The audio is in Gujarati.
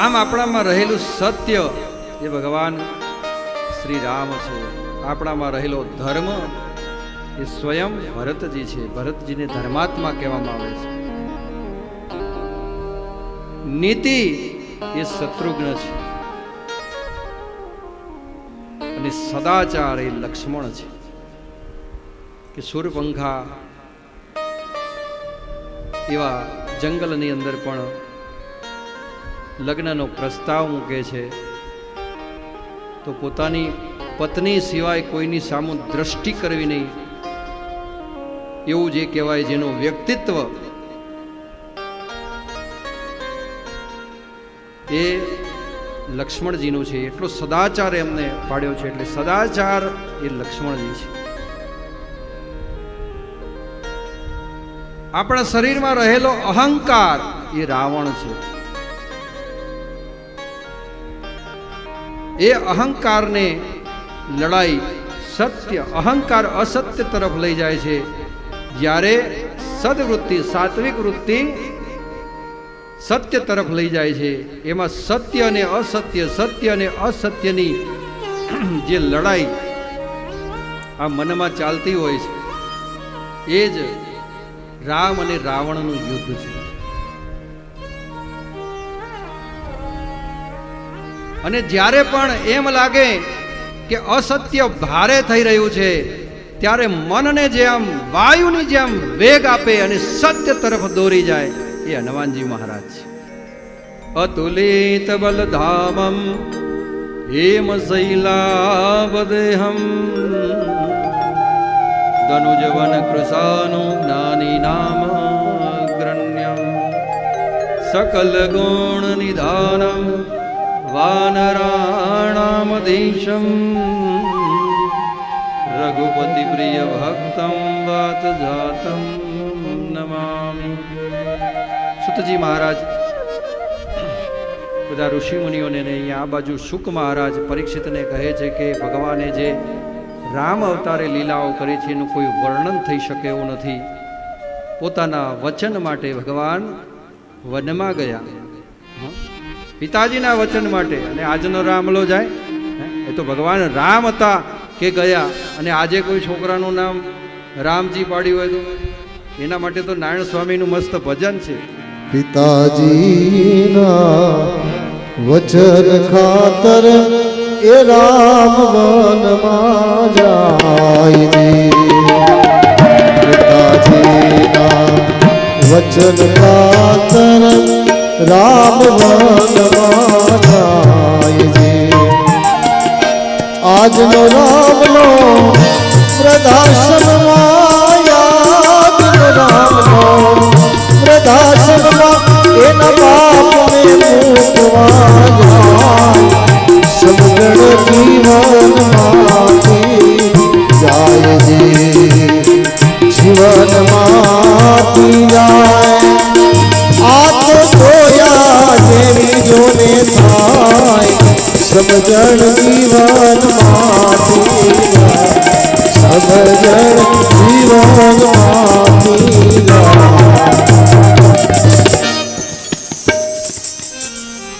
આમ આપણામાં રહેલું સત્ય એ ભગવાન શ્રી રામ છે. આપણામાં રહેલો ધર્મ એ સ્વયં ભરતજી છે. ભરતજીને ધર્માત્મા કહેવામાં આવે છે. નીતિ એ શત્રુઘ્ન છે. અને સદાચાર એ લક્ષ્મણ છે. કે સૂરપંખા એવા જંગલની અંદર પણ લગ્નનો પ્રસ્તાવ મૂકે છે, તો પોતાની પત્ની સિવાય કોઈની સામુ દ્રષ્ટિ કરવી નહીં. એવું જે કહેવાય જેનું વ્યક્તિત્વ એ લક્ષ્મણજીનું છે, એટલો સદાચાર એમને પાડ્યો છે, એટલે સદાચાર એ લક્ષ્મણજી છે. આપણા શરીરમાં રહેલો અહંકાર એ રાવણ છે. એ અહંકારને લડાઈ સત્ય, અહંકાર અસત્ય તરફ લઈ જાય છે. જ્યારે સદવૃત્તિ, સાત્વિક વૃત્તિ સત્ય તરફ લઈ જાય છે. એમાં સત્ય અને અસત્ય, સત્ય અને અસત્યની જે લડાઈ આ મનમાં ચાલતી હોય છે, એ જ રામ અને રાવણનું યુદ્ધ છે. અને જ્યારે પણ એમ લાગે કે અસત્ય ભારે થઈ રહ્યું છે, ત્યારે મનને જેમ વાયુની જેમ વેગ આપે અને સત્ય તરફ દોરી જાય, એ હનુમાનજી મહારાજ છે. અતુલિત બલધામમ, હેમ શૈલાવદેહમ. ધનુજવન કૃષાનું જ્ઞાની નામ ગ્રણ્યમ સકલ ગુણ નિધાનમ. પ્રિય ભક્તમ વાત જાતમ નમામિ સુતજી મહારાજ બધા ઋષિ મુનિઓને ને અહીંયા આ બાજુ શુક મહારાજ પરીક્ષિતને કહે છે કે ભગવાને જે રામ અવતારે લીલાઓ કરી છે એનું કોઈ વર્ણન થઈ શકે એવું નથી. પોતાના વચન માટે ભગવાન વનમાં ગયા? પિતાજીના વચન માટે. અને આજનો રામલો જાય. એ તો ભગવાન રામ હતા કે ગયા. અને આજે કોઈ છોકરાનું નામ રામજી પાડ્યું હોય તો? એના માટે તો નારાયણ સ્વામીનું મસ્ત ભજન છે. પિતાજીના વચન ખાતર એ રામ વનમાં જાય પિતાજીના વચન ખાતર રામ વનમાય આજનો રામનો પ્રદાશન આજનો રામનો પ્રદાશનમાં એના બાપને મૂકવા જાય. સમગણ જીવનમાંથી જાય જીવનમાંથી જાય સમજણ જીવન માતી સમજણ જીવન